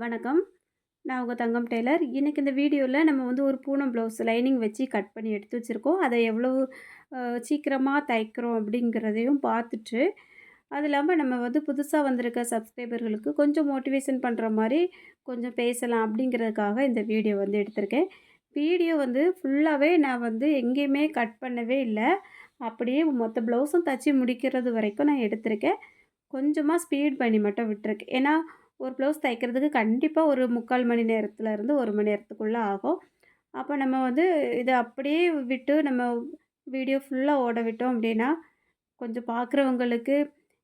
வணக்கம். நான் உங்கள் தங்கம் டெய்லர். இன்றைக்கி இந்த வீடியோவில் நம்ம வந்து ஒரு பூனம் ப்ளவுஸ் லைனிங் வச்சு கட் பண்ணி எடுத்து வச்சுருக்கோம். அதை எவ்வளோ சீக்கிரமாக தைக்கிறோம் அப்படிங்கிறதையும் பார்த்துட்டு அது இல்லாமல் நம்ம வந்து புதுசாக வந்திருக்க சப்ஸ்கிரைபர்களுக்கு கொஞ்சம் மோட்டிவேஷன் பண்ணுற மாதிரி கொஞ்சம் பேசலாம் அப்படிங்கிறதுக்காக இந்த வீடியோ வந்து எடுத்திருக்கேன். வீடியோ வந்து ஃபுல்லாகவே நான் வந்து எங்கேயுமே கட் பண்ணவே இல்லை. அப்படியே மொத்த ப்ளவுஸும் தச்சு முடிக்கிறது வரைக்கும் நான் எடுத்திருக்கேன். கொஞ்சமாக ஸ்பீட் பண்ணி மட்டும் விட்டுருக்கேன். ஏன்னா ஒரு ப்ளவுஸ் தைக்கிறதுக்கு கண்டிப்பாக ஒரு முக்கால் மணி நேரத்தில் இருந்து ஒரு மணி நேரத்துக்குள்ளே ஆகும். அப்போ நம்ம வந்து இதை அப்படியே விட்டு நம்ம வீடியோ ஃபுல்லாக ஓட விட்டோம் அப்படின்னா கொஞ்சம் பார்க்குறவங்களுக்கு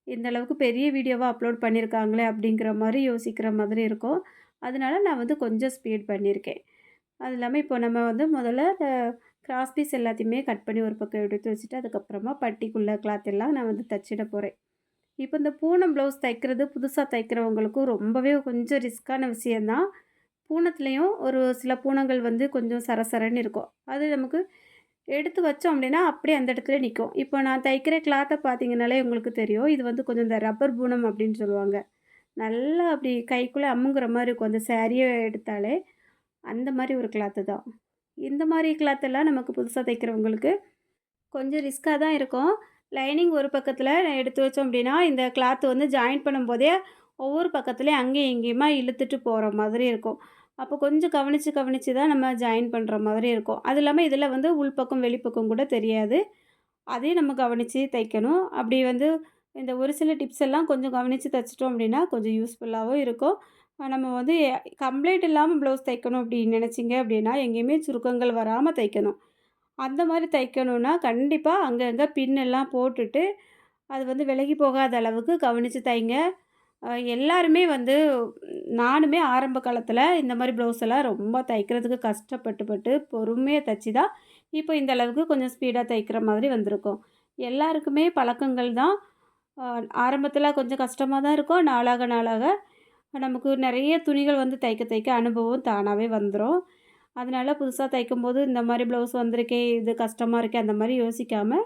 இந்த அளவுக்கு பெரிய வீடியோவாக அப்லோட் பண்ணியிருக்காங்களே அப்படிங்கிற மாதிரி யோசிக்கிற மாதிரி இருக்கும். அதனால நான் வந்து கொஞ்சம் ஸ்பீட் பண்ணியிருக்கேன் அது இல்லாமல் இப்போ நம்ம வந்து முதல்ல கிராஸ் பீஸ் எல்லாத்தையுமே கட் பண்ணி ஒரு பக்கம் எடுத்து வச்சுட்டு அதுக்கப்புறமா பட்டிக்குள்ள கிளாத் எல்லாம் நான் வந்து தச்சிட போகிறேன் இப்போ இந்த பூனம் ப்ளவுஸ் தைக்கிறது புதுசாக தைக்கிறவங்களுக்கும் ரொம்பவே கொஞ்சம் ரிஸ்க்கான விஷயந்தான். பூனத்துலேயும் ஒரு சில பூனங்கள் வந்து கொஞ்சம் சரசரன்னு இருக்கும். அது நமக்கு எடுத்து வச்சோம் அப்படின்னா அப்படியே அந்த இடத்துல நிற்கும் இப்போ நான் தைக்கிற கிளாத்தை பார்த்தீங்கனாலே உங்களுக்கு தெரியும். இது வந்து கொஞ்சம் இந்த ரப்பர் பூனம் அப்படின்னு சொல்லுவாங்க. நல்லா அப்படி கைக்குள்ளே அமுங்குற மாதிரி இருக்கும். அந்த சேரீயை எடுத்தாலே அந்த மாதிரி ஒரு கிளாத்து தான். இந்த மாதிரி கிளாத்தெல்லாம் நமக்கு புதுசாக தைக்கிறவங்களுக்கு கொஞ்சம் ரிஸ்க்காக தான் இருக்கும். லைனிங் ஒரு பக்கத்தில் எடுத்து வச்சோம் அப்படின்னா இந்த கிளாத்து வந்து ஜாயின் பண்ணும்போதே ஒவ்வொரு பக்கத்துலேயும் அங்கேயும் இங்கேயுமா இழுத்துட்டு போகிற மாதிரி இருக்கும். அப்போ கொஞ்சம் கவனித்து கவனித்து தான் நம்ம ஜாயின் பண்ணுற மாதிரி இருக்கும். அது இல்லாமல் இதில் வந்து உள்பக்கம் வெளிப்பக்கம் கூட தெரியாது. அதையும் நம்ம கவனித்து தைக்கணும். அப்படி வந்து இந்த ஒரு சில டிப்ஸ் எல்லாம் கொஞ்சம் கவனித்து தைச்சிட்டோம் அப்படின்னா கொஞ்சம் யூஸ்ஃபுல்லாகவும் இருக்கும். நம்ம வந்து கம்ப்ளைண்ட் இல்லாமல் ப்ளவுஸ் தைக்கணும் அப்படின்னு நினச்சிங்க அப்படின்னா எங்கேயுமே சுருக்கங்கள் வராமல் தைக்கணும். அந்த மாதிரி தைக்கணுன்னா கண்டிப்பாக அங்கங்கே பின்னெல்லாம் போட்டுட்டு அது வந்து விலகி போகாத அளவுக்கு கவனித்து தைங்க. எல்லாருமே வந்து நானுமே ஆரம்ப காலத்தில் இந்த மாதிரி ப்ளவுஸ் எல்லாம் ரொம்ப தைக்கிறதுக்கு கஷ்டப்பட்டு பட்டு பொறுமையாக தைச்சி தான் இப்போ இந்த அளவுக்கு கொஞ்சம் ஸ்பீடாக தைக்கிற மாதிரி வந்திருக்கும். எல்லாருக்குமே பழக்கங்கள் தான். ஆரம்பத்தில் கொஞ்சம் கஷ்டமாக தான் இருக்கும். நாளாக நாளாக நமக்கு நிறைய துணிகள் வந்து தைக்க தைக்க அனுபவம் தானாகவே வந்துடும் அதனால் புதுசாக தைக்கும்போது இந்த மாதிரி ப்ளவுஸ் வந்திருக்கே இது கஷ்டமாக இருக்கே அந்த மாதிரி யோசிக்காமல்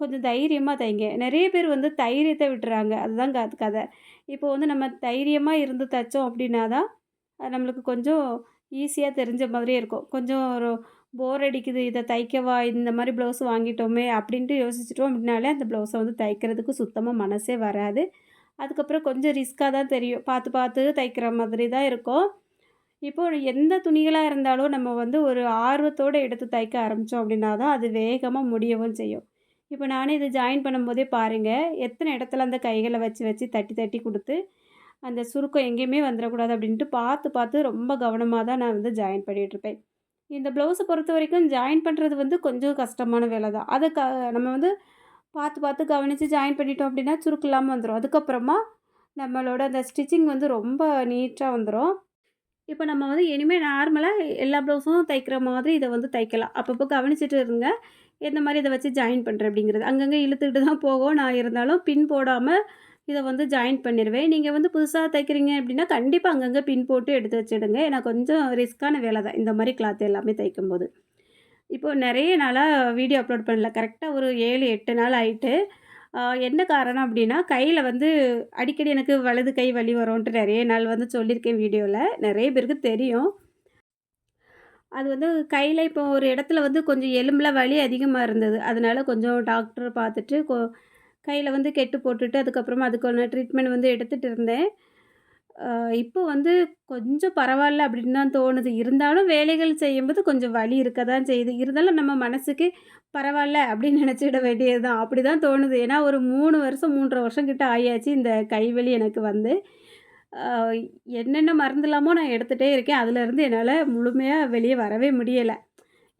கொஞ்சம் தைரியமாக தைங்க. நிறைய பேர் வந்து தைரியத்தை விட்டுறாங்க. அதுதான் க கதை. இப்போ வந்து நம்ம தைரியமாக இருந்து தைச்சோம் அப்படின்னா தான் நம்மளுக்கு கொஞ்சம் ஈஸியாக தெரிஞ்ச மாதிரியே இருக்கும். கொஞ்சம் ஒரு போர் அடிக்குது இதை தைக்கவா இந்த மாதிரி ப்ளவுஸ் வாங்கிட்டோமே அப்படின்ட்டு யோசிச்சிட்டோம் அப்படின்னாலே அந்த ப்ளவுஸை வந்து தைக்கிறதுக்கு சுத்தமாக மனசே வராது. அதுக்கப்புறம் கொஞ்சம் ரிஸ்க்காக தான் தெரியும். பார்த்து பார்த்து தைக்கிற மாதிரி தான் இருக்கும். இப்போது எந்த துணிகளாக இருந்தாலும் நம்ம வந்து ஒரு ஆர்வத்தோடு எடுத்து தைக்க ஆரம்பித்தோம் அப்படின்னா தான் அது வேகமாக முடியவும் செய்யும். இப்போ நானே இது ஜாயின் பண்ணும்போதே பாருங்கள் எத்தனை இடத்துல அந்த கைகளை வச்சு வச்சு தட்டி தட்டி கொடுத்து அந்த சுருக்கம் எங்கேயுமே வந்துடக்கூடாது அப்படின்ட்டு பார்த்து பார்த்து ரொம்ப கவனமாக தான் நான் வந்து ஜாயின் பண்ணிகிட்ருப்பேன் இந்த ப்ளவுஸை பொறுத்த வரைக்கும் ஜாயின் பண்ணுறது வந்து கொஞ்சம் கஷ்டமான வேலை தான். அதை க நம்ம வந்து பார்த்து பார்த்து கவனித்து ஜாயின் பண்ணிட்டோம் அப்படின்னா சுருக்கு இல்லாமல் வந்துடும் அதுக்கப்புறமா நம்மளோட அந்த ஸ்டிச்சிங் வந்து ரொம்ப நீட்டாக வந்துடும் இப்போ நம்ம வந்து இனிமேல் நார்மலாக எல்லா ப்ளவுஸும் தைக்கிற மாதிரி இதை வந்து தைக்கலாம். அப்பப்போ கவனிச்சுட்டு இருங்க. எந்த மாதிரி இதை வச்சு ஜாயின் பண்ணுறேன் அப்படிங்கிறது. அங்கங்கே இழுத்துக்கிட்டு தான் போகும். நான் இருந்தாலும் பின் போடாமல் இதை வந்து ஜாயின் பண்ணிடுவேன் நீங்கள் வந்து புதுசாக தைக்கிறீங்க அப்படின்னா கண்டிப்பாக அங்கங்கே பின் போட்டு எடுத்து வச்சுடுங்க. ஏன்னா கொஞ்சம் ரிஸ்க்கான வேலை தான். இந்த மாதிரி கிளாத் எல்லாமே தைக்கும்போது. இப்போது நிறைய நாளாக வீடியோ அப்லோட் பண்ணல. கரெக்டாக ஒரு ஏழு எட்டு நாள் ஆகிட்டு என்ன காரணம் அப்படின்னா கையில் வந்து அடிக்கடி எனக்கு வலது கை வலி வரும்ன்ட்டு நிறைய நாள் வந்து சொல்லியிருக்கேன் வீடியோவில் நிறைய பேருக்கு தெரியும். அது வந்து கையில் இப்போ ஒரு இடத்துல வந்து கொஞ்சம் எலும்பில் வலி அதிகமாக இருந்தது. அதனால கொஞ்சம் டாக்டர் பார்த்துட்டு கோ கையில் வந்து கெட்டு போட்டுட்டு அதுக்கப்புறமா அதுக்கான ட்ரீட்மெண்ட் வந்து எடுத்துகிட்டு இருந்தேன். இப்போ வந்து கொஞ்சம் பரவாயில்ல அப்படின்னு தான் தோணுது. இருந்தாலும் வேலைகள் செய்யும்போது கொஞ்சம் வலி இருக்க தான் செய்யுது. இருந்தாலும் நம்ம மனசுக்கு பரவாயில்ல அப்படின்னு நினச்சிட வேண்டியது தான். அப்படி தான் தோணுது. ஏன்னா ஒரு மூணு வருஷம் மூன்றரை வருஷம் கிட்ட ஆயாச்சு இந்த கைவலி எனக்கு வந்து. என்னென்ன மருந்துலாமோ நான் எடுத்துகிட்டே இருக்கேன். அதுலேருந்து என்னால் முழுமையாக வெளியே வரவே முடியலை.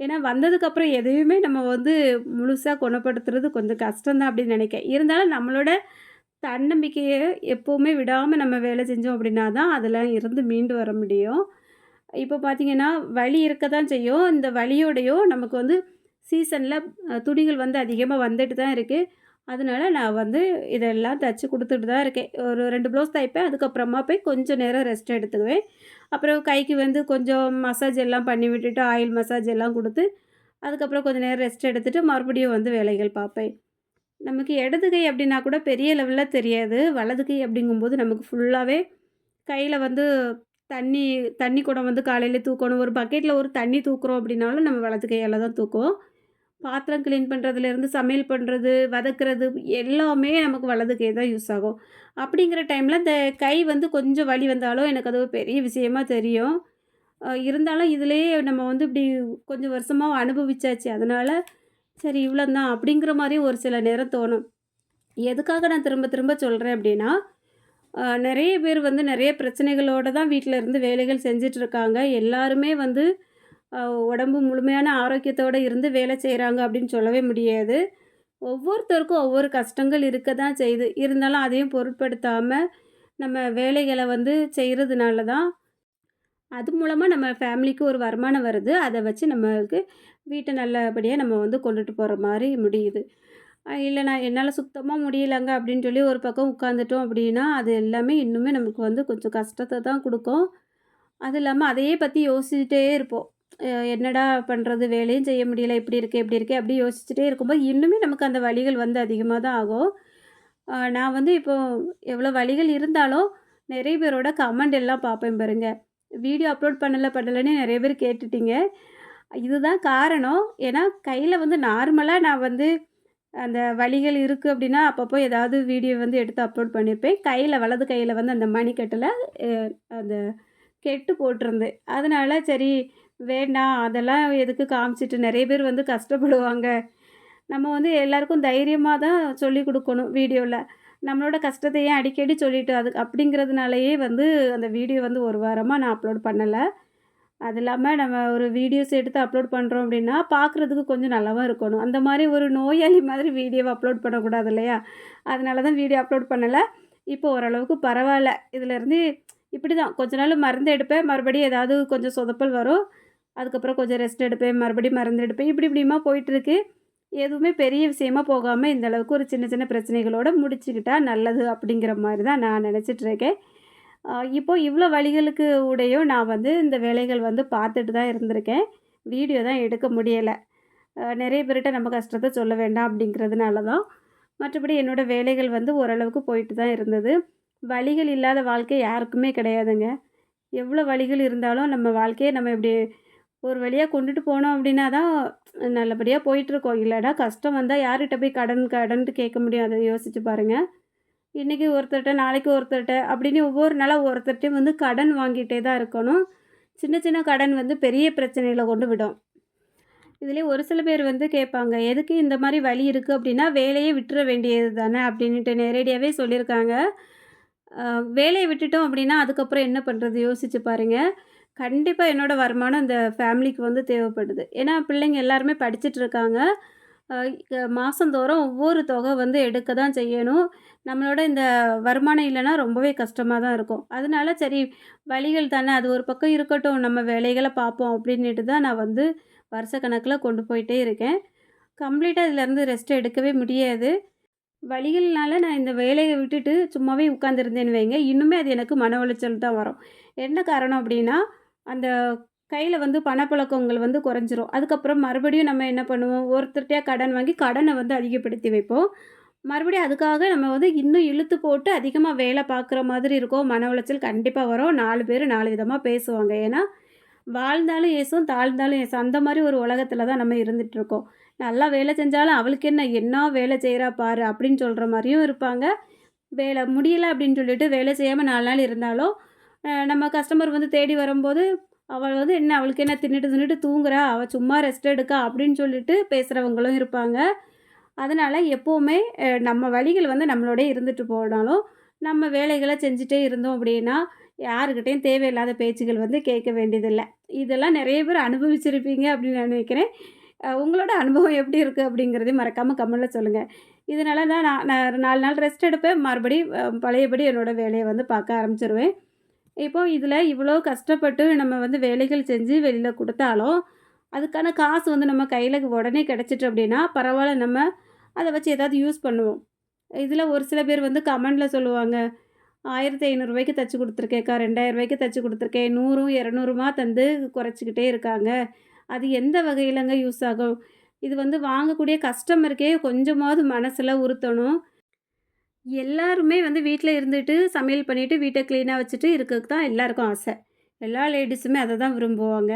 ஏன்னா வந்ததுக்கப்புறம் எதையுமே நம்ம வந்து முழுசாக குணப்படுத்துறது கொஞ்சம் கஷ்டம்தான் அப்படின்னு நினைக்கிறேன். இருந்தாலும் நம்மளோட தன்னம்பிக்கையை எப்போவுமே விடாமல் நம்ம வேலை செஞ்சோம் அப்படின்னா தான் அதெல்லாம் இருந்து மீண்டு வர முடியும். இப்போ பார்த்திங்கன்னா வலி இருக்க தான் செய்யும். இந்த வலியோடையும் நமக்கு வந்து சீசனில் துணிகள் வந்து அதிகமாக வந்துட்டு தான் இருக்குது அதனால நான் வந்து இதெல்லாம் தைச்சி கொடுத்துட்டு தான் இருக்கேன். ஒரு ரெண்டு ப்ளவுஸ் தைப்பேன். அதுக்கப்புறமா போய் கொஞ்சம் நேரம் ரெஸ்ட் எடுத்துக்குவேன். அப்புறம் கைக்கு வந்து கொஞ்சம் மசாஜ் எல்லாம் பண்ணி விட்டுட்டு ஆயில் மசாஜ் எல்லாம் கொடுத்து அதுக்கப்புறம் கொஞ்சம் நேரம் ரெஸ்ட் எடுத்துகிட்டு மறுபடியும் வந்து வேலைகள் பார்ப்பேன். நமக்கு இடது கை அப்படின்னா கூட பெரிய லெவலில் தெரியாது வலது கை அப்படிங்கும்போது நமக்கு ஃபுல்லாகவே கையில் வந்து தண்ணி தண்ணி குடம் வந்து காலையில் தூக்கணும். ஒரு பக்கெட்டில் ஒரு தண்ணி தூக்குறோம் அப்படின்னாலும் நம்ம வலது கையால் தான் தூக்குவோம். பாத்திரம் க்ளீன் பண்ணுறதுலேருந்து சமையல் பண்ணுறது, வதக்குறது எல்லாமே நமக்கு வலது கை தான் யூஸ் ஆகும். அப்படிங்கிற டைமில் இந்த கை வந்து கொஞ்சம் வலி வந்தாலும் எனக்கு அது ஒரு பெரிய விஷயமா தெரியும். இருந்தாலும் இதிலேயே நம்ம வந்து இப்படி கொஞ்சம் வருஷமாக அனுபவிச்சாச்சு. அதனால் சரி இவ்வளோந்தான் அப்படிங்கிற மாதிரி ஒரு சில நேரம் தோணும். எதுக்காக நான் திரும்ப திரும்ப சொல்கிறேன் அப்படின்னா, நிறைய பேர் வந்து நிறைய பிரச்சனைகளோடு தான் வீட்டில் இருந்து வேலைகள் செஞ்சிட்ருக்காங்க எல்லாருமே வந்து உடம்பு முழுமையான ஆரோக்கியத்தோடு இருந்து வேலை செய்கிறாங்க அப்படின்னு சொல்லவே முடியாது. ஒவ்வொருத்தருக்கும் ஒவ்வொரு கஷ்டங்கள் இருக்க தான் செய்யுது. இருந்தாலும் அதையும் பொருட்படுத்தாமல் நம்ம வேலைகளை வந்து செய்கிறதுனால தான் அது மூலமாக நம்ம ஃபேமிலிக்கு ஒரு வருமானம் வருது. அதை வச்சு நம்மளுக்கு வீட்டை நல்லபடியாக நம்ம வந்து கொண்டுட்டு போகிற மாதிரி முடியுது. இல்லை நான் என்னால் சுத்தமாக முடியலங்க அப்படின்னு சொல்லி ஒரு பக்கம் உட்காந்துட்டோம் அப்படின்னா, அது எல்லாமே இன்னுமே நமக்கு வந்து கொஞ்சம் கஷ்டத்தை தான் கொடுக்கும் அது இல்லாமல் அதையே பற்றி யோசிச்சுட்டே இருப்போம். என்னடா பண்ணுறது வேலையும் செய்ய முடியல. இப்படி இருக்கே, இப்படி இருக்கே அப்படி யோசிச்சுட்டே இருக்கும்போது, இன்னுமே நமக்கு அந்த வழிகள் வந்து அதிகமாக தான் ஆகும். நான் வந்து இப்போ எவ்வளோ வழிகள் இருந்தாலும், நிறைய பேரோட கமெண்ட் எல்லாம் பார்ப்பேன் பாருங்கள் வீடியோ அப்லோட் பண்ணலை பண்ணலைன்னு நிறைய பேர் கேட்டுட்டீங்க. இதுதான் காரணம். ஏன்னா கையில் வந்து நார்மலாக நான் வந்து அந்த வலிகள் இருக்குது அப்படின்னா, அப்பப்போ ஏதாவது வீடியோ வந்து எடுத்து அப்லோட் பண்ணியிருப்பேன். கையில் வலது கையில் வந்து அந்த மணிக்கட்டில் அந்த கெட்டு போட்டிருந்து. அதனால் சரி வேண்டாம் அதெல்லாம் எதுக்கு காமிச்சிட்டு நிறைய பேர் வந்து கஷ்டப்படுவாங்க. நம்ம வந்து எல்லாருக்கும் தைரியமாக தான் சொல்லிக் கொடுக்கணும் வீடியோவில் நம்மளோட கஷ்டத்தையே அடிக்கடி சொல்லிட்டு அது அப்படிங்கிறதுனாலயே வந்து அந்த வீடியோ வந்து ஒரு வாரமாக நான் அப்லோட் பண்ணலை அது இல்லாமல் நம்ம ஒரு வீடியோஸ் எடுத்து அப்லோட் பண்ணுறோம் அப்படின்னா, பார்க்குறதுக்கு கொஞ்சம் நல்லாவும் இருக்கணும். அந்த மாதிரி ஒரு நோயாளி மாதிரி வீடியோவை அப்லோட் பண்ணக்கூடாது இல்லையா? அதனால தான் வீடியோ அப்லோட் பண்ணலை இப்போ ஓரளவுக்கு பரவாயில்ல இதுலேருந்து இப்படி தான் கொஞ்ச நாள் மருந்து எடுப்பேன். மறுபடியும் ஏதாவது கொஞ்சம் சொதப்பல் வரும். அதுக்கப்புறம் கொஞ்சம் ரெஸ்ட் எடுப்பேன். மறுபடியும் மருந்து எடுப்பேன். இப்படி இப்படிமா போயிட்டுருக்கு. எதுவுமே பெரிய விஷயமா போகாமல் இந்த அளவுக்கு ஒரு சின்ன சின்ன பிரச்சனைகளோடு முடிச்சுக்கிட்டா நல்லது அப்படிங்கிற மாதிரி தான் நான் நினச்சிட்ருக்கேன் இப்போது இவ்வளோ வழிகளுக்கு ஊடயும் நான் வந்து இந்த வேலைகள் வந்து பார்த்துட்டு தான் இருந்திருக்கேன். வீடியோ தான் எடுக்க முடியலை நிறைய பேர்கிட்ட நம்ம கஷ்டத்தை சொல்ல வேண்டாம் அப்படிங்கிறதுனால தான். மற்றபடி என்னோட வேலைகள் வந்து ஓரளவுக்கு போயிட்டு தான் இருந்தது. வழிகள் இல்லாத வாழ்க்கை யாருக்குமே கிடையாதுங்க. எவ்வளோ வழிகள் இருந்தாலும் நம்ம வாழ்க்கையை நம்ம இப்படி ஒரு வழியாக கொண்டுட்டு போனோம் அப்படின்னா தான் நல்லபடியாக போயிட்டுருக்கோம். இல்லைடா கஷ்டம் வந்தால் யார்கிட்ட போய் கடன் கடன்ட்டு கேட்க முடியும்? அதை யோசிச்சு பாருங்கள் இன்றைக்கி ஒருத்தர்கிட்ட நாளைக்கு ஒருத்தர்கிட்ட அப்படின்னு ஒவ்வொரு நாளாக ஒருத்தர்கிட்டையும் வந்து கடன் வாங்கிட்டே தான் இருக்கணும். சின்ன சின்ன கடன் வந்து பெரிய பிரச்சனையில் கொண்டு விடும். இதுலேயே ஒரு சில பேர் வந்து கேட்பாங்க, "எதுக்கு இந்த மாதிரி வழி இருக்குது அப்படின்னா, வேலையே விட்டுற வேண்டியது தானே" அப்படின்ட்டு நேரடியாகவே சொல்லியிருக்காங்க. வேலையை விட்டுட்டோம் அப்படின்னா, அதுக்கப்புறம் என்ன பண்ணுறது யோசிச்சு பாருங்க. கண்டிப்பாக என்னோடய வருமானம் இந்த ஃபேமிலிக்கு வந்து தேவைப்படுது. ஏன்னா பிள்ளைங்க எல்லாருமே படிச்சுட்டு இருக்காங்க. மாதந்தோறும் ஒவ்வொரு தொகை வந்து எடுக்க தான் செய்யணும். நம்மளோட இந்த வருமானம் இல்லைன்னா ரொம்பவே கஷ்டமாக தான் இருக்கும். அதனால சரி வழிகள் தானே அது ஒரு பக்கம் இருக்கட்டும். நம்ம வேலைகளை பார்ப்போம் அப்படின்னுட்டு தான் நான் வந்து வருஷக்கணக்குல கொண்டு போயிட்டே இருக்கேன். கம்ப்ளீட்டாக இதிலேருந்து ரெஸ்ட் எடுக்கவே முடியாது. வழிகள்னால நான் இந்த வேலையை விட்டுட்டு சும்மாவே உட்காந்துருந்தேன்னு வைங்க, இன்னுமே அது எனக்கு மன உளைச்சல் தான் வரும். என்ன காரணம் அப்படின்னா, அந்த கையில் வந்து பணப்பழக்கங்கள் வந்து குறைஞ்சிரும். அதுக்கப்புறம் மறுபடியும் நம்ம என்ன பண்ணுவோம்? ஒருத்தர்கிட்டயா கடன் வாங்கி கடனை வந்து அதிகப்படுத்தி வைப்போம். மறுபடியும் அதுக்காக நம்ம வந்து இன்னும் இழுத்து போட்டு அதிகமாக வேலை பார்க்குற மாதிரி இருக்கும். மன உளைச்சல் கண்டிப்பாக வரும். நாலு பேர் நாலு விதமாக பேசுவாங்க. ஏன்னா, வாழ்ந்தாலும் ஏசும், தாழ்ந்தாலும் ஏசும். அந்த மாதிரி ஒரு உலகத்தில் தான் நம்ம இருந்துகிட்ருக்கோம் நல்லா வேலை செஞ்சாலும் அவளுக்கு என்ன, என்ன வேலை செய்கிறா பாரு" அப்படின்னு சொல்கிற மாதிரியும் இருப்பாங்க. வேலை முடியலை அப்படின்னு சொல்லிட்டு வேலை செய்யாமல் நாலு நாள் இருந்தாலும், நம்ம கஸ்டமர் வந்து தேடி வரும்போது, "அவள் வந்து என்ன அவளுக்கு என்ன தின்னுட்டு தின்னுட்டு தூங்குறா, அவள் சும்மா ரெஸ்ட் எடுக்கா" அப்படின்னு சொல்லிட்டு பேசுகிறவங்களும் இருப்பாங்க. அதனால் எப்போவுமே நம்ம வழிகள் வந்து நம்மளோட இருந்துட்டு போனாலும், நம்ம வேலைகளை செஞ்சுட்டே இருந்தோம் அப்படின்னா, யாருக்கிட்டேயும் தேவையில்லாத பேச்சுகள் வந்து கேட்க வேண்டியதில்லை இதெல்லாம் நிறைய பேர் அனுபவிச்சிருப்பீங்க அப்படின்னு நான் நினைக்கிறேன். உங்களோட அனுபவம் எப்படி இருக்குது அப்படிங்கிறதையும் மறக்காமல் கமெண்ட்ல சொல்லுங்கள் இதனால தான் நான் நான் நாலு நாள் ரெஸ்ட் எடுப்பேன். மறுபடி பழையபடி என்னோட வேலையை வந்து பார்க்க ஆரம்பிச்சிருவேன் இப்போது இதில் இவ்வளோ கஷ்டப்பட்டு நம்ம வந்து வேலைகள் செஞ்சு வெளியில் கொடுத்தாலும் அதுக்கான காசு வந்து நம்ம கையில உடனே கிடச்சிட்டு அப்படின்னா, பரவாயில்ல நம்ம அதை வச்சு ஏதாவது யூஸ் பண்ணுவோம். இதில் ஒரு சில பேர் வந்து கமெண்டில் சொல்லுவாங்க, ஆயிரத்தி ஐநூறுரூவாய்க்கு தச்சு கொடுத்துருக்கேக்கா ரெண்டாயிரரூவாய்க்கு 2000க்கு தச்சு கொடுத்துருக்கேன் நூறும் இரநூறுமா தந்து குறைச்சிக்கிட்டே இருக்காங்க. அது எந்த வகையிலங்க யூஸ் ஆகும்?" இது வந்து வாங்கக்கூடிய கஸ்டமருக்கே கொஞ்சமாவது மனசில் உறுத்தணும். எல்லாருமே வந்து வீட்டில் இருந்துட்டு, சமையல் பண்ணிவிட்டு வீட்டை க்ளீனாக வச்சுட்டு இருக்கிறதுக்கு தான் எல்லாருக்கும் ஆசை. எல்லா லேடிஸுமே அதை தான் விரும்புவாங்க.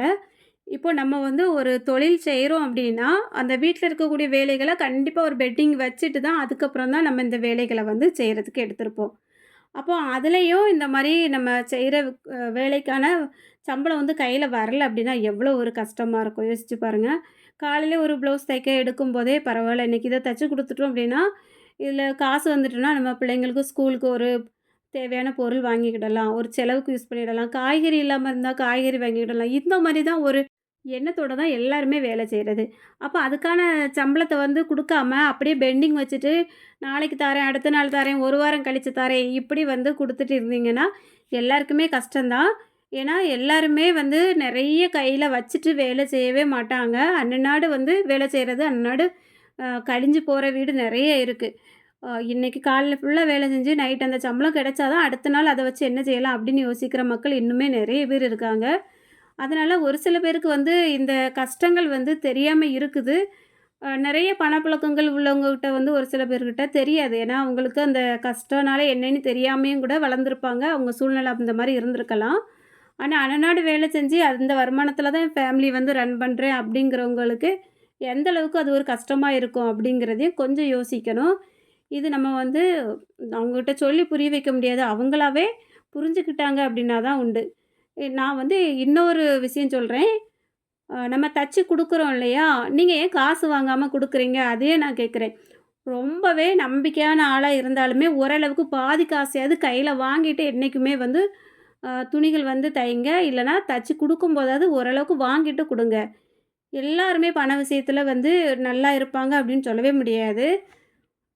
இப்போ நம்ம வந்து ஒரு தொழில் செய்கிறோம் அப்படின்னா அந்த வீட்டில் இருக்கக்கூடிய வேலைகளை கண்டிப்பாக ஒரு பெட்டிங் வச்சுட்டு தான், அதுக்கப்புறம் தான் நம்ம இந்த வேலைகளை வந்து செய்கிறதுக்கு எடுத்திருப்போம். அப்போ அதுலேயும் இந்த மாதிரி நம்ம செய்கிற வேலைக்கான சம்பளம் வந்து கையில் வரல அப்படின்னா எவ்வளோ ஒரு கஷ்டமாக இருக்கும். யோசிச்சு பாருங்கள் காலையில் ஒரு ப்ளவுஸ் தைக்க எடுக்கும் போதே பரவாயில்ல இன்றைக்கி இதை தைச்சி கொடுத்துட்டோம் அப்படின்னா இதில் காசு வந்துட்டுனா நம்ம பிள்ளைங்களுக்கு ஸ்கூலுக்கு ஒரு தேவையான பொருள் வாங்கிக்கிடலாம். ஒரு செலவுக்கு யூஸ் பண்ணிடலாம். காய்கறி இல்லாமல் இருந்தால் காய்கறி வாங்கிக்கிடலாம். இந்த மாதிரி தான் ஒரு எண்ணத்தோடு தான் எல்லாருமே வேலை செய்கிறது அப்போ அதுக்கான சம்பளத்தை வந்து கொடுக்காம அப்படியே பெண்டிங் வச்சுட்டு, நாளைக்கு தரேன் அடுத்த நாள் தரேன் ஒரு வாரம் கழித்து தரேன் இப்படி வந்து கொடுத்துட்டு இருந்தீங்கன்னா, எல்லாருக்குமே கஷ்டம் தான். ஏன்னா, எல்லாருமே வந்து நிறைய கையில் வச்சுட்டு வேலை செய்யவே மாட்டாங்க. அன்னநாடு வந்து வேலை செய்கிறது அந்நாடு கழிஞ்சு போகிற வீடு நிறைய இருக்குது இன்றைக்கி காலையில் காலைல வேலை செஞ்சு, நைட் அந்த சம்பளம் கிடைச்சாதான் அடுத்த நாள் அதை வச்சு என்ன செய்யலாம் அப்படின்னு யோசிக்கிற மக்கள் இன்னுமே நிறைய பேர் இருக்காங்க. அதனால் ஒரு சில பேருக்கு வந்து இந்த கஷ்டங்கள் வந்து தெரியாமல் இருக்குது. நிறைய பணப்பழக்கங்கள் உள்ளவங்கக்கிட்ட வந்து ஒரு சில பேர்கிட்ட தெரியாது. ஏன்னா, அவங்களுக்கு அந்த கஷ்டம்னாலே என்னன்னு தெரியாமையும் கூட வளர்ந்துருப்பாங்க. அவங்க சூழ்நிலை அந்த மாதிரி இருந்திருக்கலாம். ஆனால் அன்னநாடு வேலை செஞ்சு அந்த வருமானத்தில் தான் என் ஃபேமிலி வந்து ரன் பண்ணுறேன் அப்படிங்கிறவங்களுக்கு, எந்த அளவுக்கு அது ஒரு கஷ்டமாக இருக்கும் அப்படிங்கிறதையும் கொஞ்சம் யோசிக்கணும். இது நம்ம வந்து அவங்ககிட்ட சொல்லி புரிய வைக்க முடியாது. அவங்களாவே புரிஞ்சுக்கிட்டாங்க அப்படின்னா தான் உண்டு. நான் வந்து இன்னொரு விஷயம் சொல்கிறேன் நம்ம தச்சு கொடுக்குறோம் இல்லையா? நீங்கள் ஏன் காசு வாங்காமல் கொடுக்குறீங்க அதையே நான் கேட்குறேன். ரொம்பவே நம்பிக்கையான ஆளாக இருந்தாலுமே, ஓரளவுக்கு பாதி காசையாவது கையில் வாங்கிட்டு என்றைக்குமே வந்து துணிகள் வந்து தைங்க. இல்லைனா தச்சு கொடுக்கும்போதாவது ஓரளவுக்கு வாங்கிட்டு கொடுங்க எல்லாருமே பண விஷயத்தில் வந்து நல்லா இருப்பாங்க அப்படின்னு சொல்லவே முடியாது.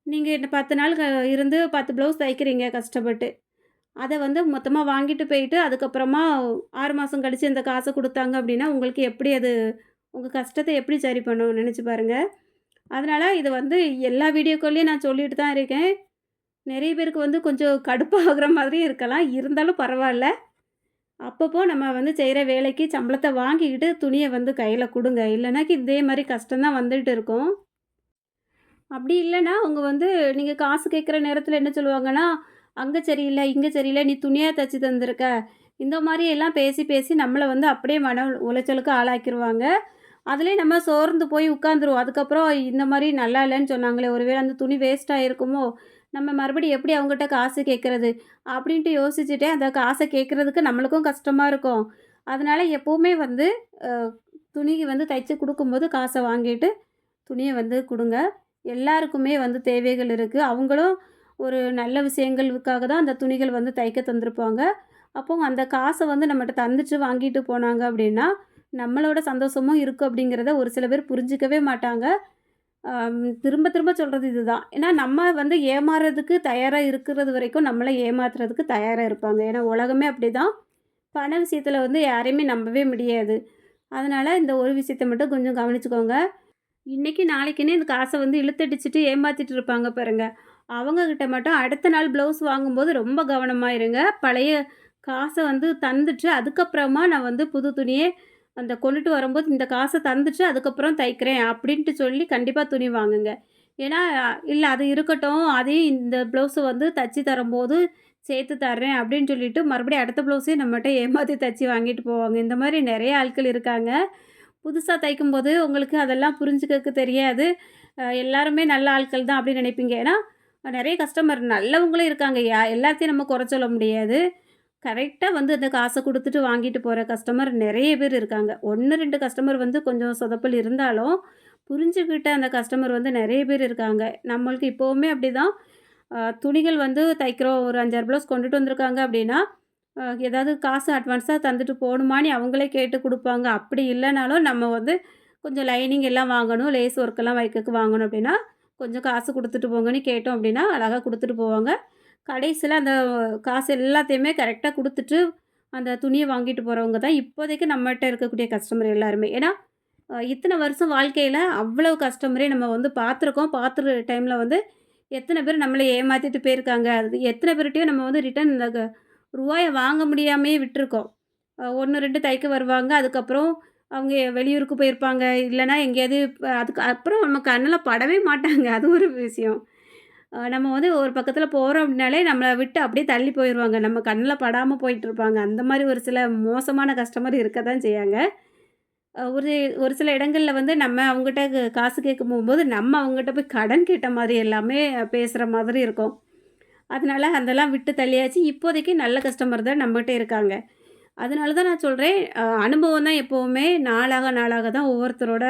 நீங்கள் பத்து நாள் க இருந்து 10 ப்ளவுஸ் தைக்கிறீங்க கஷ்டப்பட்டு. அதை வந்து மொத்தமாக வாங்கிட்டு போயிட்டு, அதுக்கப்புறமா ஆறு மாதம் கழித்து இந்த காசை கொடுத்தாங்க அப்படின்னா, உங்களுக்கு எப்படி அது உங்கள் கஷ்டத்தை எப்படி சரி பண்ணும்? நினச்சி பாருங்கள் அதனால் இது வந்து எல்லா வீடியோக்கள்லேயும் நான் சொல்லிட்டு தான் இருக்கேன். நிறைய பேருக்கு வந்து கொஞ்சம் கடுப்பாகிற மாதிரியும் இருக்கலாம். இருந்தாலும் பரவாயில்ல அப்பப்போ நம்ம வந்து செய்கிற வேலைக்கு சம்பளத்தை வாங்கிக்கிட்டு, துணியை வந்து கையில் கொடுங்க இல்லைனாக்கி இதே மாதிரி கஷ்டம் தான் வந்துட்டு இருக்கும். அப்படி இல்லைன்னா அவங்க வந்து நீங்கள் காசு கேட்குற நேரத்தில் என்ன சொல்லுவாங்கன்னா, அங்கே சரியில்லை இங்கே சரியில்லை நீ துணியாக தச்சு தந்திருக்க." இந்த மாதிரி எல்லாம் பேசி, பேசி நம்மளை வந்து அப்படியே மன உளைச்சலுக்கு ஆளாக்கிருவாங்க. அதுலேயே நம்ம சோர்ந்து போய் உட்காந்துருவோம். அதுக்கப்புறம் இந்த மாதிரி நல்லா இல்லைன்னு சொன்னாங்களே, ஒருவேளை அந்த துணி வேஸ்ட் இருக்குமோ நம்ம மறுபடியும் எப்படி அவங்ககிட்ட காசு கேட்குறது அப்படின்ட்டு யோசிச்சுட்டே அந்த காசை கேட்குறதுக்கு நம்மளுக்கும் கஷ்டமாக இருக்கும். அதனால் எப்போவுமே வந்து துணிக்கு வந்து தைச்சு கொடுக்கும்போது காசை வாங்கிட்டு, துணியை வந்து கொடுங்க எல்லாருக்குமே வந்து தேவைகள் இருக்குது அவங்களும் ஒரு நல்ல விஷயங்களுக்காக தான் அந்த துணிகள் வந்து தைக்க தந்திருப்பாங்க. அப்போ அந்த காசை வந்து நம்மகிட்ட தந்துட்டு வாங்கிட்டு போனாங்க அப்படின்னா, நம்மளோட சந்தோஷமும் இருக்குது அப்படிங்கிறத ஒரு சில பேர் புரிஞ்சுக்கவே மாட்டாங்க. திரும்ப திரும்ப சொல்கிறது இதுதான். ஏன்னா நம்ம வந்து ஏமாறுறதுக்கு தயாராக இருக்கிறது வரைக்கும், நம்மளை ஏமாத்துறதுக்கு தயாராக இருப்பாங்க. ஏன்னா உலகமே அப்படிதான். பண விஷயத்தில் வந்து யாரையுமே நம்பவே முடியாது. அதனால் இந்த ஒரு விஷயத்த மட்டும் கொஞ்சம் கவனிச்சுக்கோங்க. இன்றைக்கி நாளைக்குன்னு இந்த காசை வந்து இழுத்தடிச்சிட்டு ஏமாற்றிட்டு இருப்பாங்க பாருங்கள் அவங்கக்கிட்ட மட்டும் அடுத்த நாள் ப்ளவுஸ் வாங்கும்போது ரொம்ப கவனமாக இருங்க. பழைய காசை வந்து தந்துட்டு, அதுக்கப்புறமா நான் வந்து புது துணியே அந்த கொண்டுட்டு வரும்போது இந்த காசை தந்துட்டு, அதுக்கப்புறம் தைக்கிறேன் அப்படின்ட்டு சொல்லி கண்டிப்பாக துணி வாங்குங்க. ஏன்னா, இல்லை அது இருக்கட்டும், அதையும் இந்த ப்ளவுஸை வந்து தச்சு தரும்போது சேர்த்து தர்றேன் அப்படின்னு சொல்லிட்டு, மறுபடியும் அடுத்த ப்ளவுஸையும் நம்மகிட்ட ஏமாற்றி தச்சு வாங்கிட்டு போவாங்க. இந்த மாதிரி நிறைய ஆட்கள் இருக்காங்க. புதுசாக தைக்கும்போது உங்களுக்கு அதெல்லாம் புரிஞ்சுக்க தெரியாது. எல்லாருமே நல்ல ஆட்கள் தான் அப்படின்னு நினைப்பீங்க. ஏன்னா, நிறைய கஸ்டமர் நல்லவங்களும் இருக்காங்க. யா எல்லாத்தையும் நம்ம குறை சொல்ல முடியாது. கரெக்டாக வந்து அந்த காசை கொடுத்துட்டு வாங்கிட்டு போகிற கஸ்டமர் நிறைய பேர் இருக்காங்க. 1, 2 கஸ்டமர் வந்து கொஞ்சம் சொதப்பல் இருந்தாலும், புரிஞ்சுக்கிட்ட அந்த கஸ்டமர் வந்து நிறைய பேர் இருக்காங்க. நம்மளுக்கு இப்போவுமே அப்படிதான். தான் துணிகள் வந்து தைக்கிறோம். ஒரு 5, 6 ப்ளவுஸ் கொண்டுட்டு வந்திருக்காங்க அப்படின்னா, ஏதாவது காசு அட்வான்ஸாக தந்துட்டு போணுமான்னு அவங்களே கேட்டு கொடுப்பாங்க அப்படி இல்லைனாலும் நம்ம வந்து கொஞ்சம் லைனிங் எல்லாம் வாங்கணும், லேஸ் ஒர்க்கெல்லாம் வைக்கக்கு வாங்கணும் அப்படின்னா, கொஞ்சம் காசு கொடுத்துட்டு போங்கன்னு கேட்டோம் அப்படின்னா, அழகாக கொடுத்துட்டு போவாங்க. கடைசியில் அந்த காசு எல்லாத்தையுமே கரெக்டாக கொடுத்துட்டு அந்த துணியை வாங்கிட்டு போகிறவங்க தான் இப்போதைக்கு நம்மகிட்ட இருக்கக்கூடிய கஸ்டமர் எல்லாருமே. ஏன்னா, இத்தனை வருஷம் வாழ்க்கையில் அவ்வளோ கஸ்டமரே நம்ம வந்து பார்த்துருக்கோம். பார்த்துரு டைமில் வந்து எத்தனை பேர் நம்மளை ஏமாற்றிட்டு போயிருக்காங்க. அது எத்தனை பேர்ட்டயும் நம்ம வந்து ரிட்டர்ன் இந்த ரூபாயை வாங்க முடியாமையே விட்டுருக்கோம். ஒன்று ரெண்டு தைக்க வருவாங்க. அதுக்கப்புறம் அவங்க வெளியூருக்கு போயிருப்பாங்க. இல்லைன்னா எங்கேயாவது அதுக்கு அப்புறம் நம்ம கண்ணில் படவே மாட்டாங்க. அது ஒரு விஷயம். நம்ம வந்து ஒரு பக்கத்தில் போகிறோம் அப்படின்னாலே நம்மளை விட்டு அப்படியே தள்ளி போயிடுவாங்க நம்ம கண்ணில் படாமல் போயிட்டுருப்பாங்க. அந்த மாதிரி ஒரு சில மோசமான கஸ்டமர் இருக்க தான் செய்யாங்க. ஒரு ஒரு சில இடங்களில் வந்து நம்ம அவங்ககிட்ட காசு கேட்க போகும்போது, நம்ம அவங்ககிட்ட போய் கடன் கேட்ட மாதிரி எல்லாமே பேசுகிற மாதிரி இருக்கும். அதனால அதெல்லாம் விட்டு தள்ளியாச்சு. இப்போதைக்கு நல்ல கஸ்டமர் தான் நம்மகிட்ட இருக்காங்க. அதனால தான் நான் சொல்கிறேன் அனுபவம் தான் எப்போவுமே நாளாக நாளாக தான் ஒவ்வொருத்தரோட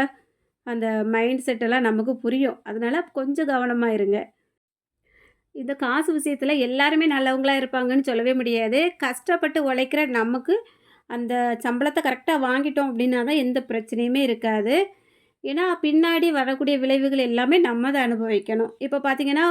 அந்த மைண்ட் செட்டெல்லாம் நமக்கு புரியும். அதனால கொஞ்சம் கவனமாக இருங்க. இந்த காசு விஷயத்தில் எல்லாருமே நல்லவங்களா இருப்பாங்கன்னு சொல்லவே முடியாது. கஷ்டப்பட்டு உழைக்கிற நமக்கு அந்த சம்பளத்தை கரெக்டாக வாங்கிட்டோம் அப்படின்னா தான் எந்த பிரச்சனையுமே இருக்காது. ஏன்னா, பின்னாடி வரக்கூடிய விளைவுகள் எல்லாமே நம்ம தான் அனுபவிக்கணும். இப்போ பார்த்தீங்கன்னா,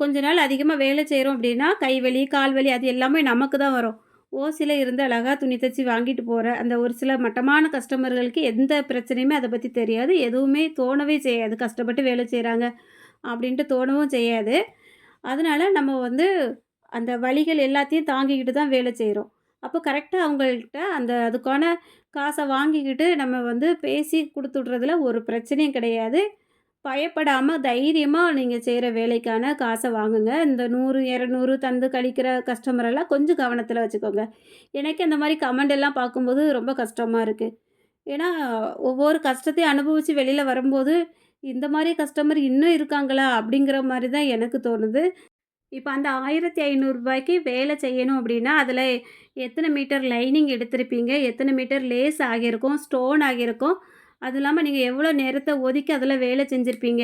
கொஞ்ச நாள் அதிகமாக வேலை செய்கிறோம் அப்படின்னா, கை வலி, கால் வலி அது எல்லாமே நமக்கு தான் வரும். ஓசில இருந்து அழகாக துணி தச்சு வாங்கிட்டு போகிற அந்த ஒரு சில மட்டமான கஸ்டமர்களுக்கு எந்த பிரச்சனையுமே அதை பற்றி தெரியாது. எதுவுமே தோணவே செய்யாது. கஷ்டப்பட்டு வேலை செய்கிறாங்க அப்படின்ட்டு தோணவும் செய்யாது. அதனால் நம்ம வந்து அந்த வழிகள் எல்லாத்தையும் தாங்கிக்கிட்டு தான் வேலை செய்கிறோம் அப்போ கரெக்டாக அவங்கள்ட்ட அந்த அதுக்கான காசை வாங்கிக்கிட்டு நம்ம வந்து பேசி கொடுத்துட்றதுல ஒரு பிரச்சனையும் கிடையாது. பயப்படாமல் தைரியமாக நீங்கள் செய்கிற வேலைக்கான காசை வாங்குங்க. இந்த நூறு இரநூறு தந்து கழிக்கிற கஸ்டமரெல்லாம் கொஞ்சம் கவனத்தில் வச்சுக்கோங்க. எனக்கு அந்த மாதிரி கமெண்ட் எல்லாம் பார்க்கும்போது ரொம்ப கஷ்டமாக இருக்குது ஏன்னா, ஒவ்வொரு கஷ்டத்தையும் அனுபவித்து வெளியில் வரும்போது, இந்த மாதிரி கஸ்டமர் இன்னும் இருக்காங்களா? அப்படிங்கிற மாதிரி தான் எனக்கு தோணுது. இப்போ அந்த ஆயிரத்தி ஐநூறுரூபாய்க்கு வேலை செய்யணும் அப்படின்னா, அதில் எத்தனை மீட்டர் லைனிங் எடுத்திருப்பீங்க? எத்தனை மீட்டர் லேஸ் ஆகியிருக்கும்? ஸ்டோன் ஆகியிருக்கும்? அது இல்லாமல் நீங்கள் எவ்வளோ நேரத்தை ஒதுக்கி அதில் வேலை செஞ்சுருப்பீங்க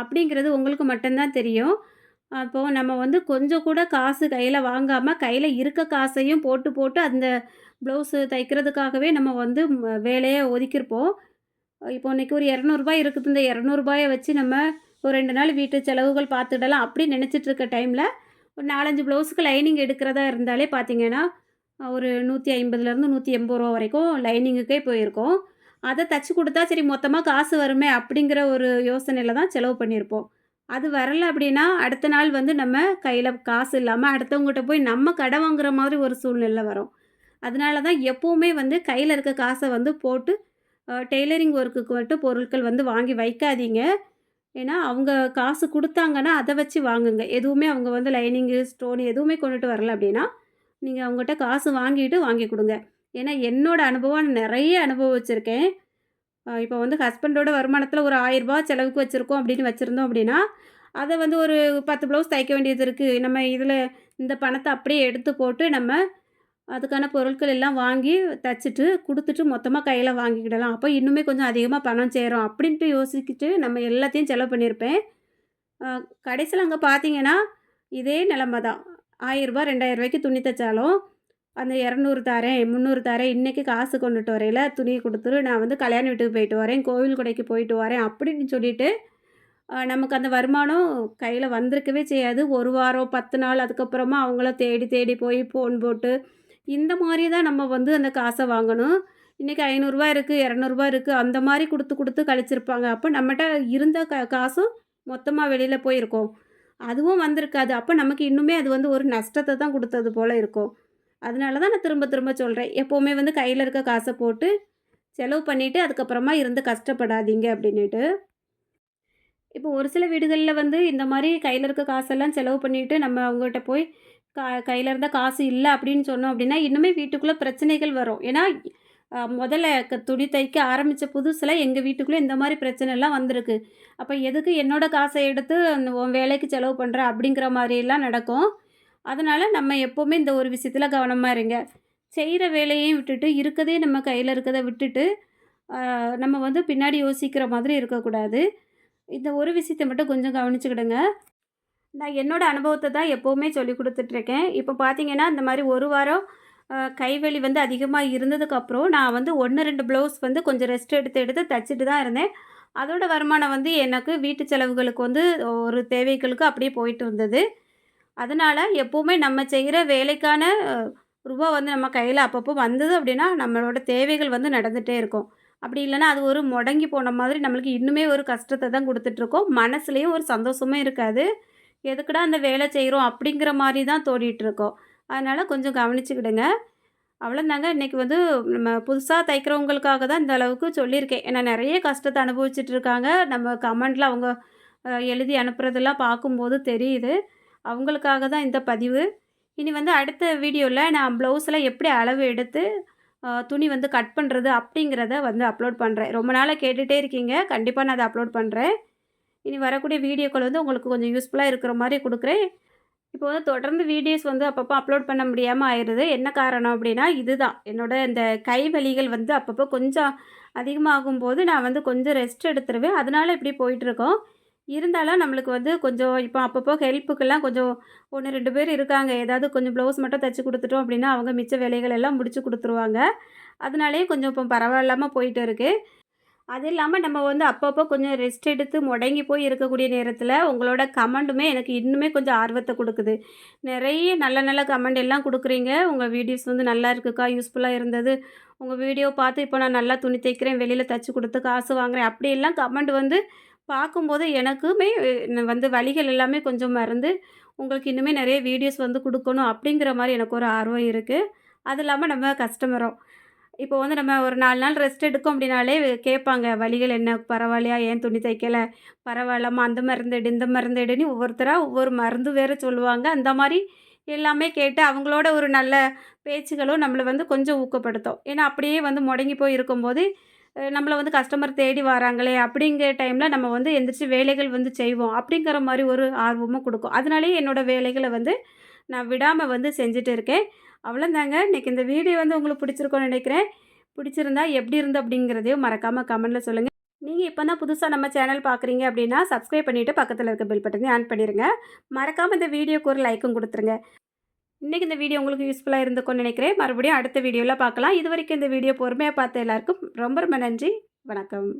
அப்படிங்கிறது உங்களுக்கு மட்டும்தான் தெரியும். அப்போது நம்ம வந்து கொஞ்சம் கூட காசு கையில் வாங்காமல் கையில் இருக்க காசையும் போட்டு, போட்டு அந்த ப்ளவுஸு தைக்கிறதுக்காகவே நம்ம வந்து வேலையை ஒதுக்கியிருப்போம். இப்போ இன்னைக்கு ஒரு இரநூறுபா இருக்குது. இந்த இரநூறுபாயை வச்சு நம்ம ஒரு ரெண்டு நாள் வீட்டு செலவுகள் பார்த்துடலாம் அப்படி நினச்சிட்டு இருக்க ஒரு 4, 5 ப்ளவுஸுக்கு லைனிங் எடுக்கிறதா இருந்தாலே பார்த்தீங்கன்னா, ஒரு நூற்றி ஐம்பதுலேருந்து நூற்றி எண்பது ரூபா வரைக்கும் லைனிங்குக்கே போயிருக்கோம் அதை தச்சு கொடுத்தா சரி மொத்தமாக காசு வருமே அப்படிங்கிற ஒரு யோசனையில் தான் செலவு பண்ணியிருப்போம். அது வரல அப்படின்னா, அடுத்த நாள் வந்து நம்ம கையில் காசு இல்லாமல் அடுத்தவங்ககிட்ட போய் நம்ம கடை வாங்குற மாதிரி ஒரு சூழ்நிலை வரும். அதனால தான் எப்போவுமே வந்து கையில் இருக்க காசை வந்து போட்டு டெய்லரிங் ஒர்க்குக்கு மட்டும் பொருட்கள் வந்து வாங்கி வைக்காதீங்க. ஏன்னா, அவங்க காசு கொடுத்தாங்கன்னா அதை வச்சு வாங்குங்க. எதுவுமே அவங்க வந்து லைனிங்கு, ஸ்டோன் எதுவுமே கொண்டுட்டு வரல அப்படின்னா, நீங்கள் அவங்ககிட்ட காசு வாங்கிட்டு வாங்கி கொடுங்க ஏன்னா, என்னோட அனுபவம் நிறைய அனுபவிச்சிருக்கேன். இப்போ வந்து ஹஸ்பண்டோட வருமானத்தில் ஒரு ஆயிரரூபா செலவுக்கு வச்சுருக்கோம் அப்படின்னு வச்சுருந்தோம் அப்படின்னா, அதை வந்து ஒரு 10 ப்ளவுஸ் தைக்க வேண்டியது இருக்குது நம்ம இதில் இந்த பணத்தை அப்படியே எடுத்து போட்டு நம்ம அதுக்கான பொருட்கள் எல்லாம் வாங்கி தச்சுட்டு, கொடுத்துட்டு மொத்தமாக கையில் வாங்கிக்கிடலாம். அப்போ இன்னுமே கொஞ்சம் அதிகமாக பணம் சேரும் அப்படின்ட்டு யோசிச்சுட்டு நம்ம எல்லாத்தையும் செலவு பண்ணியிருப்பேன். கடைசியில் அங்கே பார்த்தீங்கன்னா, இதே நிலமை தான். ஆயிரரூபா 1000 ரூ. 2000க்கு துணி தைச்சாலும் அந்த 200 தாரேன், 300 தாரேன், இன்றைக்கி காசு கொண்டுட்டு வரையில துணியை கொடுத்துரு நான் வந்து கல்யாண வீட்டுக்கு போயிட்டு வரேன், கோவில் கொடைக்கு போயிட்டு வரேன் அப்படின்னு சொல்லிட்டு, நமக்கு அந்த வருமானம் கையில் வந்திருக்கவே செய்யாது. ஒரு வாரம், 10 நாள் அதுக்கப்புறமா அவங்கள தேடி தேடி போய் ஃபோன் போட்டு, இந்த மாதிரி தான் நம்ம வந்து அந்த காசை வாங்கணும். இன்னைக்கு ரூ. 500 இருக்கு, ரூ. 200 இருக்கு அந்த மாதிரி கொடுத்து கொடுத்து கழிச்சிருப்பாங்க. அப்போ நம்மகிட்ட இருந்த க காசும் மொத்தமாக வெளியில் போயிருக்கோம் அதுவும் வந்திருக்காது. அப்போ நமக்கு இன்னுமே அது வந்து ஒரு நஷ்டத்தை தான் கொடுத்தது போல் இருக்கும். அதனால தான் நான் திரும்ப திரும்ப சொல்கிறேன் எப்போவுமே வந்து கையில் இருக்க காசை போட்டு செலவு பண்ணிவிட்டு அதுக்கப்புறமா இருந்து கஷ்டப்படாதீங்க அப்படின்னுட்டு. இப்போ ஒரு சில வீடுகளில் வந்து இந்த மாதிரி கையில் இருக்க காசெல்லாம் செலவு பண்ணிவிட்டு நம்ம அவங்ககிட்ட போய் கா கையில் இருந்தால் காசு இல்லை அப்படின்னு சொன்னோம் அப்படின்னா, இன்னுமே வீட்டுக்குள்ளே பிரச்சனைகள் வரும். ஏன்னா, முதல்ல க துணி தைக்க ஆரம்பித்த புதுசில் எங்கள் வீட்டுக்குள்ளே இந்த மாதிரி பிரச்சனைலாம் வந்திருக்கு. அப்போ எதுக்கு என்னோடய காசை எடுத்து உன் வேலைக்கு செலவு பண்ணுற அப்படிங்கிற மாதிரியெல்லாம் நடக்கும். அதனால் நம்ம எப்போவுமே இந்த ஒரு விஷயத்தில் கவனமாக இருங்க. செய்கிற வேலையையும் விட்டுட்டு, இருக்கதே நம்ம கையில் இருக்கிறத விட்டுட்டு, நம்ம வந்து பின்னாடி யோசிக்கிற மாதிரி இருக்கக்கூடாது. இந்த ஒரு விஷயத்த மட்டும் கொஞ்சம் கவனிச்சுக்கிடுங்க. நான் என்னோடய அனுபவத்தை தான் எப்போவுமே சொல்லிக் கொடுத்துட்ருக்கேன் இப்போ பார்த்தீங்கன்னா, இந்த மாதிரி ஒரு வாரம் கைவெளி கைவலி வந்து அதிகமாக இருந்ததுக்கப்புறம், நான் வந்து 1, 2 ப்ளவுஸ் வந்து கொஞ்சம் ரெஸ்ட் எடுத்து, எடுத்து தைச்சிட்டு தான் இருந்தேன். அதோடய வருமானம் வந்து எனக்கு வீட்டு செலவுகளுக்கு வந்து ஒரு தேவைகளுக்கு அப்படியே போயிட்டு இருந்தது. அதனால எப்போவுமே நம்ம செய்கிற வேலைக்கான ரூபா வந்து நம்ம கையில் அப்பப்போ வந்தது அப்படின்னா, நம்மளோட தேவைகள் வந்து நடந்துகிட்டே இருக்கும். அப்படி இல்லைனா அது ஒரு முடங்கி போன மாதிரி நம்மளுக்கு இன்னுமே ஒரு கஷ்டத்தை தான் கொடுத்துட்ருக்கோம் மனசுலேயும் ஒரு சந்தோஷமே இருக்காது. எதுக்குடா அந்த வேலை செய்கிறோம் அப்படிங்கிற மாதிரி தான் தோடிட்டுருக்கோம் அதனால் கொஞ்சம் கவனிச்சுக்கிடுங்க. அவ்வளோந்தாங்க இன்றைக்கி வந்து நம்ம புதுசாக தைக்கிறவங்களுக்காக தான் இந்த அளவுக்கு சொல்லியிருக்கேன். ஏன்னா நிறைய கஷ்டத்தை அனுபவிச்சுட்டு இருக்காங்க. நம்ம கமெண்டில் அவங்க எழுதி அனுப்புகிறதெல்லாம் பார்க்கும்போது தெரியுது அவங்களுக்காக தான் இந்த பதிவு. இனி வந்து அடுத்த வீடியோவில் நான் ப்ளவுஸில் எப்படி அளவு எடுத்து துணி வந்து கட் பண்ணுறது அப்படிங்கிறத வந்து அப்லோட் பண்ணுறேன் ரொம்ப நாளாக கேட்டுகிட்டே இருக்கீங்க. கண்டிப்பாக நான் அதை அப்லோட் பண்ணுறேன் இனி வரக்கூடிய வீடியோக்கள் வந்து உங்களுக்கு கொஞ்சம் யூஸ்ஃபுல்லாக இருக்கிற மாதிரி கொடுக்குறேன். இப்போ வந்து தொடர்ந்து வீடியோஸ் வந்து அப்பப்போ அப்லோட் பண்ண முடியாமல் ஆயிடுது என்ன காரணம் அப்படின்னா இதுதான். என்னோடய இந்த கை வலிகள் வந்து அப்பப்போ கொஞ்சம் அதிகமாகும் போது நான் வந்து கொஞ்சம் ரெஸ்ட் எடுத்துருவேன். அதனால் இப்படி போயிட்டுருக்கோம் இருந்தாலும் நம்மளுக்கு வந்து கொஞ்சம் இப்போ அப்பப்போ ஹெல்ப்புக்கெல்லாம் கொஞ்சம் ஒன்று ரெண்டு பேர் இருக்காங்க. ஏதாவது கொஞ்சம் ப்ளவுஸ் மட்டும் தைச்சி கொடுத்துட்டோம் அப்படின்னா அவங்க மிச்ச வேலைகள் எல்லாம் முடிச்சு கொடுத்துருவாங்க. அதனாலேயே கொஞ்சம் இப்போ பரவாயில்லாமல் போயிட்டு இருக்குது அது இல்லாமல் நம்ம வந்து அப்பப்போ கொஞ்சம் ரெஸ்ட் எடுத்து முடங்கி போய் இருக்கக்கூடிய நேரத்தில் உங்களோட கமெண்ட்டுமே எனக்கு இன்னுமே கொஞ்சம் ஆர்வத்தை கொடுக்குது. நிறைய நல்ல நல்ல கமெண்ட் எல்லாம் கொடுக்குறீங்க. உங்கள் வீடியோஸ் வந்து நல்லா இருக்குக்கா யூஸ்ஃபுல்லாக இருந்தது. உங்கள் வீடியோ பார்த்து இப்போ நான் நல்லா துணி தைக்கிறேன் வெளியில் தைச்சி கொடுத்து காசு வாங்குறேன். அப்படியெல்லாம் கமெண்ட் வந்து பார்க்கும்போது எனக்குமே வந்து வழிகள் எல்லாமே கொஞ்சம் மறந்து உங்களுக்கு இன்னுமே நிறைய வீடியோஸ் வந்து கொடுக்கணும் அப்படிங்கிற மாதிரி எனக்கு ஒரு ஆர்வம் இருக்குது அது இல்லாமல் நம்ம கஸ்டமரும் இப்போ வந்து நம்ம ஒரு நாலு நாள் ரெஸ்ட் எடுக்கும் அப்படின்னாலே கேட்பாங்க வழிகள் என்ன? பரவாயில்லையா? ஏன் துணி தைக்கலை? பரவாயில்லம்மா அந்த மருந்து எடு இந்த மருந்து எடுன்னு ஒவ்வொருத்தராக ஒவ்வொரு மருந்து வேறு சொல்லுவாங்க. அந்த மாதிரி எல்லாமே கேட்டு அவங்களோட ஒரு நல்ல பேச்சுகளும் நம்மளை வந்து கொஞ்சம் ஊக்கப்படுத்தும். ஏன்னா அப்படியே வந்து முடங்கி போய் இருக்கும்போது நம்மளை வந்து கஸ்டமர் தேடி வராங்களே அப்படிங்கிற டைமில் நம்ம வந்து எந்திரிச்சு வேலைகள் வந்து செய்வோம் அப்படிங்கிற மாதிரி ஒரு ஆர்வமும் கொடுக்கும். அதனாலேயே என்னோடய வேலைகளை வந்து நான் விடாமல் வந்து செஞ்சுட்டு இருக்கேன். அவ்வளோதாங்க இன்றைக்கி இந்த வீடியோ வந்து உங்களுக்கு பிடிச்சிருக்கோன்னு நினைக்கிறேன். பிடிச்சிருந்தா எப்படி இருந்து அப்படிங்கிறதையும் மறக்காமல் கமெண்ட்டில் சொல்லுங்கள் நீங்கள் இப்போ தான் புதுசாக நம்ம சேனல் பார்க்குறீங்க அப்படின்னா சப்ஸ்கிரைப் பண்ணிவிட்டு பக்கத்தில் இருக்க பில் பட்டனையும் ஆன் பண்ணிடுங்க மறக்காமல் இந்த வீடியோக்கு ஒரு லைக்கும் கொடுத்துருங்க. இன்றைக்கி இந்த வீடியோ உங்களுக்கு யூஸ்ஃபுல்லாக இருந்துக்கும்னு நினைக்கிறேன். மறுபடியும் அடுத்த வீடியோவில் பார்க்கலாம். இது வரைக்கும் இந்த வீடியோ பொறுமையாக பார்த்த எல்லாருக்கும் ரொம்ப ரொம்ப நன்றி. வணக்கம்.